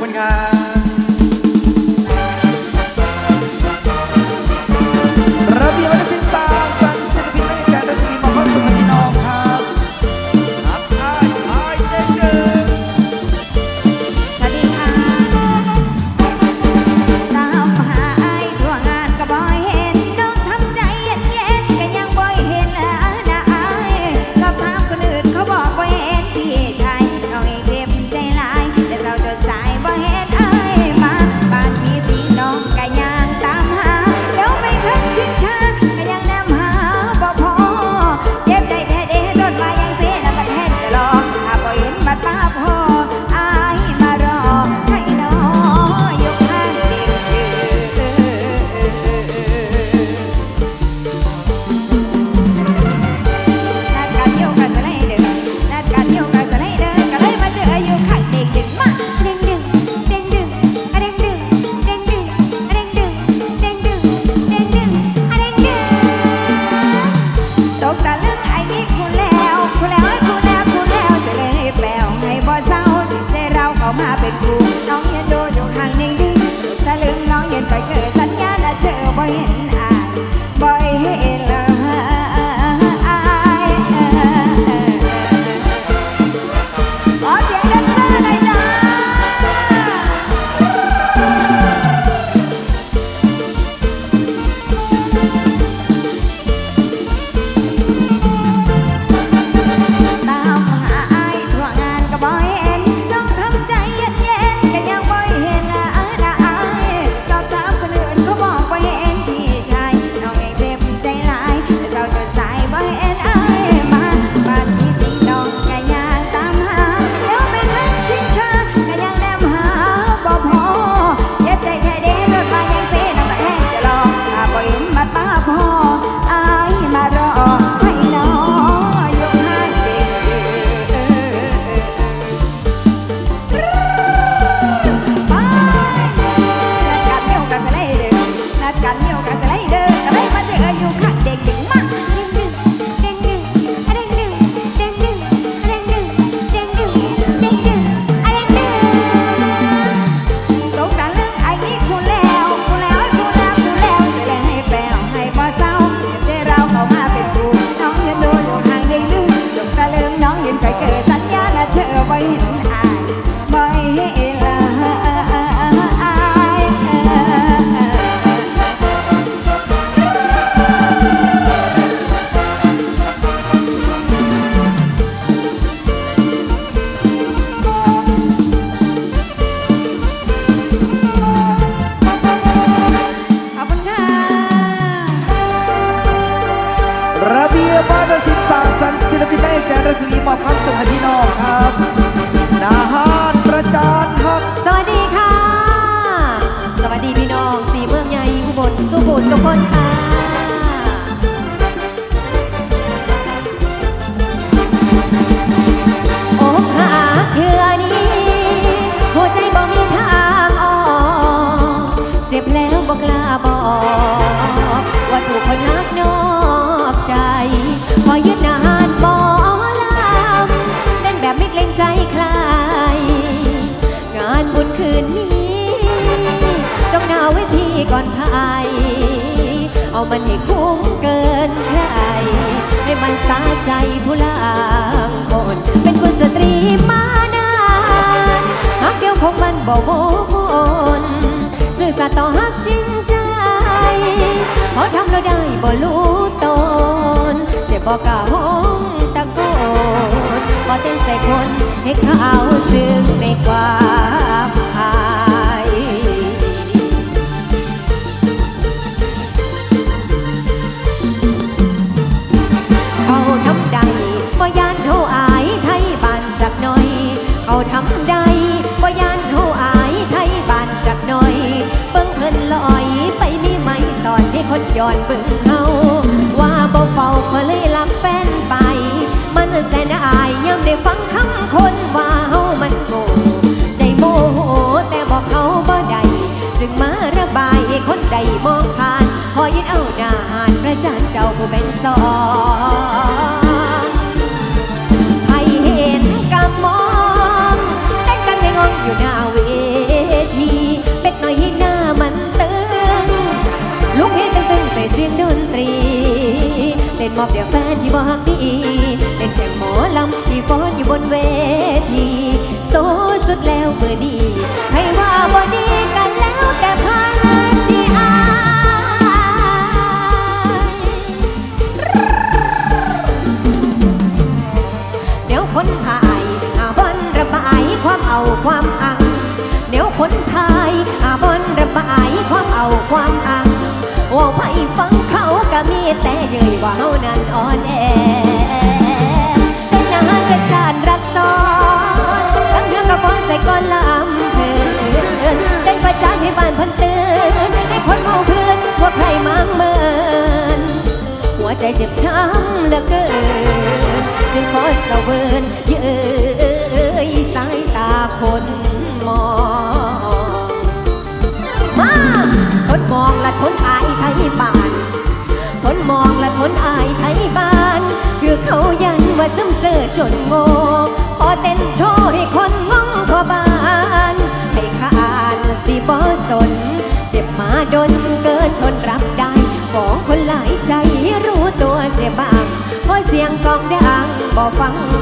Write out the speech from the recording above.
คุณครับ yeah. ไลเดินก็เลยมาเจออยู่ค่ะ มอบความสุขให้พี่น้องครับนาฮานประจานครับ สวัสดีค่ะ สวัสดีพี่น้องสีเมืองใหญ่อุบลสุบุญทุกคนค่ะอ้หาเธอนี้ หัวใจบอกมีทางออก เจ็บแล้วบอกลาบอก เอามันให้คุ้มเกินใคร ให้มันตาใจผู้ลางคน เป็นคนสตรีมานานหักเดียวของมันบ่โมนซื่อสัะต่อฮักจริงใจ พอทำเราได้บ่รู้ตนเจ็บบ่กะห้องตะโกนพอเต้นใส่คนให้เขาซึ่งในกว่า อนเบิ่งเฮาว่าเบาเฝ้าเขเลยรับแฟนไป มันแสนอายยังได้ฟังคำคนว่าเฮามันโง่ใจโมโหแต่บอกเขาบ่ได้จึงมาระบายคนใดมองผ่าน ขอยึดเอาหน้าหานพระจานเจ้าผู้เป็นสอง เสียงดนตรี เล่นมอบเดียวแฟนที่บอกดีเป็นแค่หมอลำที่ฟ้อนอยู่บนเวทีโซสุดแล้วเมื่อดีให้ว่าบ่ดีกันแล้วแต่พาเลยสิอายเดี๋ยวคนพายอาบอนระบายความเอาความอัง เดี๋ยวคนพายอาบอนระบายความเอาความอัง ว่าไปฟังเขาก็มีแต่เย้ยว่าเฮานั้นอ่อนแอเป็นอาหารเป็นการรักซ้อนทั้งเรื่องกับฟอนใส่ก้อนลำเพลินได้ประจานให้บ้านพันเตือนให้คนเมาเพื่อนว่าใครมังเมินหัวใจเจ็บช้ำเหลือเกินจึงขอเสะเวินเย้ยสายตาคน อจนโง่ขอเต้นโชว์ให้คนงงขอบานให้ขานสิบ่สน เจ็บมาดนเกินทนรับได้ของคนหลายใจรู้ตัวเสียบ้างเพราะเสียงกองดังบ่ฟังฟัง